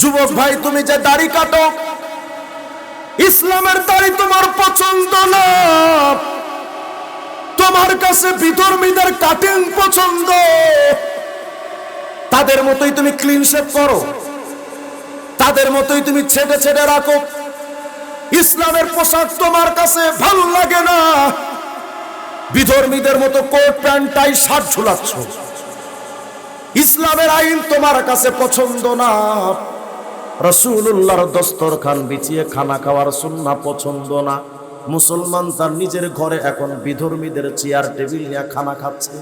যুবক ভাই, তুমি যে দাড়ি কাটো, ইসলামের দাড়ি তোমার পছন্দ না। তোমার কাছে বিধর্মীদের কাটিং পছন্দ। তাদের মতোই তুমি ক্লিন শেপ করো। তাদের মতোই তুমি ছেটে ছেটে রাখো। ইসলামের পোশাক তোমার কাছে ভালো লাগে না। বিধর্মীদের মতো কোট, প্যান্ট, টাই, শার্ট ঝুলাচ্ছ। ইসলামের আইন তোমার কাছে পছন্দ না। রসুল্লাহর দস্তরখান বিছিয়ে খানা খাওয়ার সুন্না পছন্দ না। মুসলমান তার নিজের ঘরে এখন বিধর্মীদের চেয়ার, টেবিল নিয়ে খানা খাচ্ছে।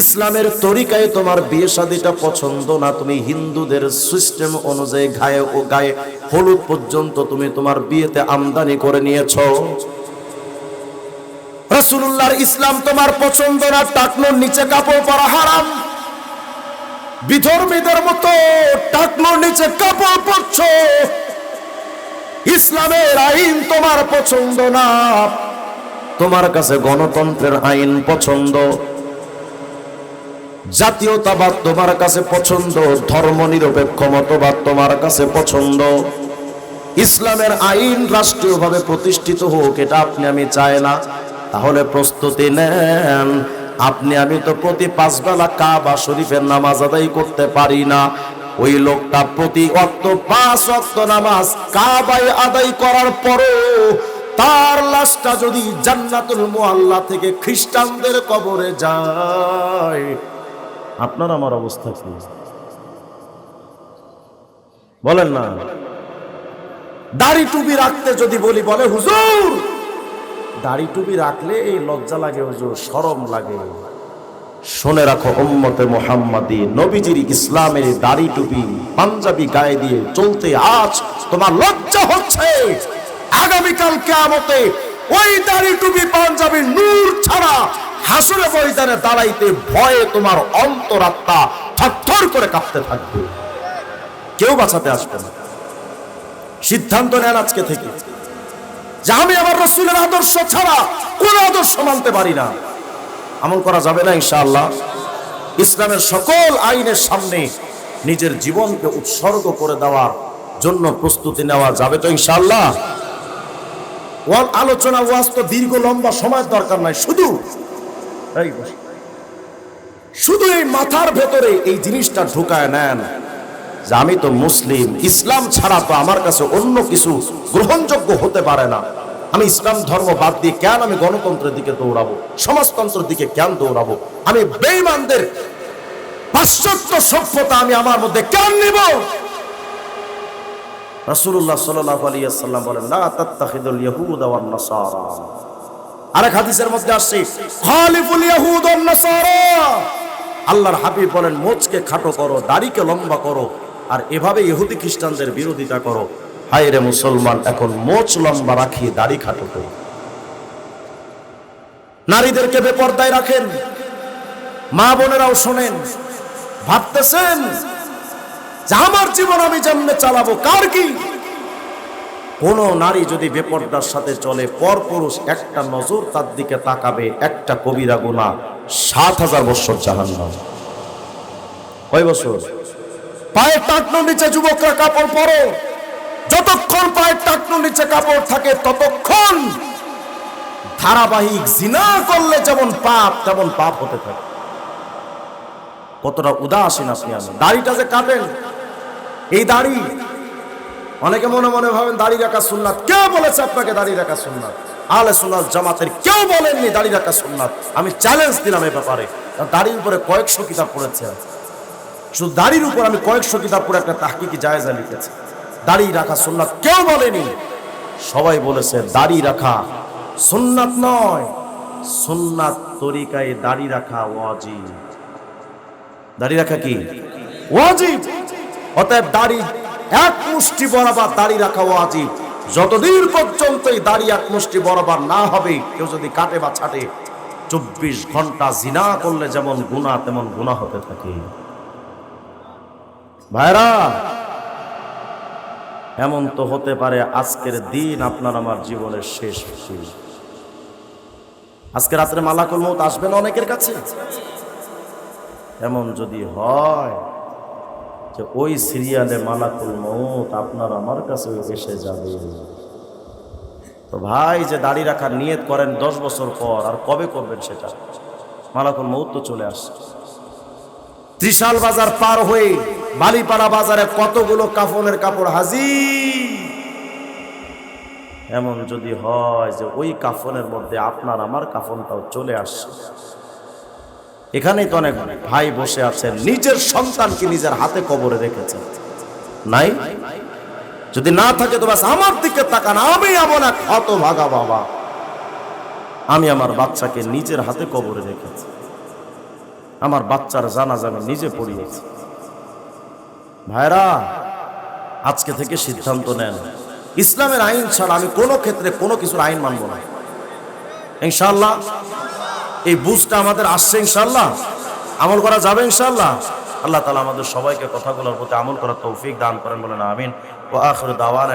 ইসলামের তরিকায় তোমার বিয়ে শাদিটা পছন্দ না, তুমি হিন্দুদের সিস্টেম অনুযায়ী গায়ে ও গায়ে হলুদ পর্যন্ত তুমি তোমার বিয়েতে আমদানি করে নিয়েছ। রসুল্লাহর ইসলাম তোমার পছন্দ না, টাকনোর নিচে কাপড় পরা হারাম। বিধর্মীদের মতো টাকনোর নিচে কাপড় পরছ। ইসলামের আইন তোমার পছন্দ না। তোমার কাছে গণতন্ত্রের আইন পছন্দ। জাতীয়তাবাদ তোমার কাছে পছন্দ। ধর্ম নিরপেক্ষ মতবাদ তোমার কাছে পছন্দ। ইসলামের আইন রাষ্ট্রীয়ভাবে প্রতিষ্ঠিত হোক, এটা আপনি, আমি চাই না। তাহলে প্রস্তুতি নেন। আপনি, আমি তো প্রতি পাঁচ বেলা কাবা শরীফের নামাজ আদায় করতে পারি না। ওই লোকটা প্রতি অক্ত, পাঁচ অক্ত নামাজ কাবায় আদায় করার পরও তার লাশটা যদি জান্নাতুল মুআল্লা থেকে খ্রিস্টানদের কবরে যায়। আপনার আমার অবস্থা কি? বলেন না। দাড়ি টুপি রাখতে যদি বলি, বলে, হুজুর দাড়ি টুপি রাখলে এই লজ্জা লাগে হুজুর সরম লাগে। শুনে রাখো, উম্মতে মোহাম্মদী, নবীজির ইসলামের দাড়ি টুপি পাঞ্জাবি গায়ে দিয়ে চলতে আজ তোমার লজ্জা হচ্ছে। আগামীকাল কেয়ামতে ওই দাড়ি টুপি, পাঞ্জাবি নূর ছাড়া হাসুরে ময়দানে দাঁড়াইতে ভয়ে তোমার অন্তরাত্মা থরথর করে কাঁপতে থাকবে। কেউ বাঁচাতে আসবে না। সিদ্ধান্ত নেন আজকে থেকে। আমি আমার রসুলের আদর্শ ছাড়া কোন আদর্শ মানতে পারি না। আমল করা যাবে না ইনশাআল্লাহ। ইসলামের সকল আইনের সামনে নিজের জীবনকে উৎসর্গ করে দেওয়ার জন্য প্রস্তুতি নেওয়া যাবে তো ইনশাআল্লাহ। ওয়াল আলোচনা ওয়াজ তো দীর্ঘ লম্বা সময়ের দরকার নাই, শুধু শুধু এই মাথার ভেতরে এই জিনিসটা ঢুকায় নেন। যে আমি তো মুসলিম, ইসলাম ছাড়া তো আমার কাছে অন্য কিছু গ্রহণযোগ্য হতে পারে না। আমি ইসলাম ধর্ম বাদ দিয়ে কেন আমি গণতন্ত্রের দিকে দৌড়াবো? সমাজতন্ত্রের দিকে কেন দৌড়াবো? আমি বেইমানদের পাশ্চাত্য সভ্যতা আমি আমার মধ্যে কেন নিব? রাসূলুল্লাহ সাল্লাল্লাহু আলাইহি সাল্লাম বলেন, লা তাত্তাখিদুল ইয়াহুদ ওয়ান নাসারা। আরেক হাদিসের মধ্যে আসছে, খালিফুল ইয়াহুদ ওয়ান নাসারা। আল্লাহর হাবিব বলেন, মোচকে খাটো করো, দাড়িকে লম্বা করো আর এভাবে ইহুদি খ্রিস্টানদের বিরোধিতা করো। হায় রে মুসলমান, এখন মোচ লম্বা রাখিয়ে দাড়ি খাটো করি নারীদেরকে বেপর্দায় রাখেন। মা বোনেরাও শোনেন, ভাবতেছেন, যে আমার জীবন আমি যেমনে চালাবো, কার কি? কোন নারী যদি বেপর্দার সাথে চলে, পর পুরুষ একটা নজর তার দিকে তাকাবে, একটা কবিরা গুণা সাত হাজার বছর জাহান্নাম। কয় বছর? পায়ের টাকনোর নিচে যুবকরা কাপড় পরো। যতক্ষণ পায়ের টাকনোর নিচে কাপড় থাকে, ততক্ষণ ধারাবাহিক জিনা করলে যেমন পাপ, তেমন পাপ হতে থাকে। কতটা উদাসীন আপনি আমি। দাড়িটা যে কাটেন এই দাড়ি, অনেকে মনে মনে ভাবেন দাড়ি রাখা সুন্নাত। কে বলেছে আপনাকে দাড়ি রাখা সুন্নাত। আলে সুন্নাত জামাতের কেউ বলেননি দাড়ি রাখা সুন্নাত। আমি চ্যালেঞ্জ দিলাম এ ব্যাপারে। দাড়ির উপরে কয়েকশো কিতাব পড়েছে। শুধু দাড়ির উপর আমি কয়েকশো কিতাব পড়ে একটা তাহকিকি জায়েজা লিখেছি। দাড়ি রাখা সুন্নাত কেউ বলেনি। সবাই বলেছে, দাড়ি রাখা সুন্নাত নয়। সুন্নাত তরিকায় দাড়ি রাখা ওয়াজিব। দাড়ি রাখা কি? ওয়াজিব। অতএব দাড়ি এক মুষ্টি বরাবর দাড়ি রাখা ওয়াজিব। যতদিন পর্যন্ত এই দাড়ি এক মুষ্টি বরাবর না হবে, কেউ যদি কাটে বা ছাটে, চব্বিশ ঘণ্টা জিনা করলে যেমন গুণা তেমন গুণা হতে থাকে। ভাইরা, এমন তো হতে পারে আজকের দিন আপনার আমার জীবনের শেষ আজকে রাত্রে মালাকুল মত আসবে না অনেকের কাছে? এমন যদি হয় যে ওই সিরিয়ালে মালাকুল মৌত আপনার আমার কাছে এসে যাবে। তো ভাই, যে দাড়ি রাখার নিয়ত করেন দশ বছর পর, আর কবে করবেন সেটা? মালাকুল মৌত তো চলে আসছে। ত্রিশাল বাজার পার হয়ে বালিপাড়া বাজারে কতগুলো কাফনের কাপড় হাজি এমন যদি হয় যে ওই কাফনের মধ্যে আপনার আমার কাফনটাও চলে আসছে এখানেই তো অনেক ভাই বসে আছেন নিজের সন্তানকে নিজের হাতে কবরে রেখেছেন নাই? যদি না থাকে তো ব্যাস আমার দিকে তাকান, আমি এমন এক হত ভাগা বাবা। আমি আমার বাচ্চাকে নিজের হাতে কবরে রেখেছি। আমার বাচ্চার জানাজা আমি নিজে পড়িয়েছি। ভাইরা, আজকে থেকে সিদ্ধান্ত নেন। ইসলামের আইন ছাড়া আমি কোনো ক্ষেত্রে কোনো কিছুর আইন মানব না। ইনশাল্লাহ এই বুঝটা আমাদের আসছে ইনশাল্লাহ আমল করা যাবে ইনশাল্লাহ আল্লাহ তালা আমাদের সবাইকে কথাগুলোর প্রতি আমল করার তৌফিক দান করেন বলেন, আমিন। ও আখর দাওয়ান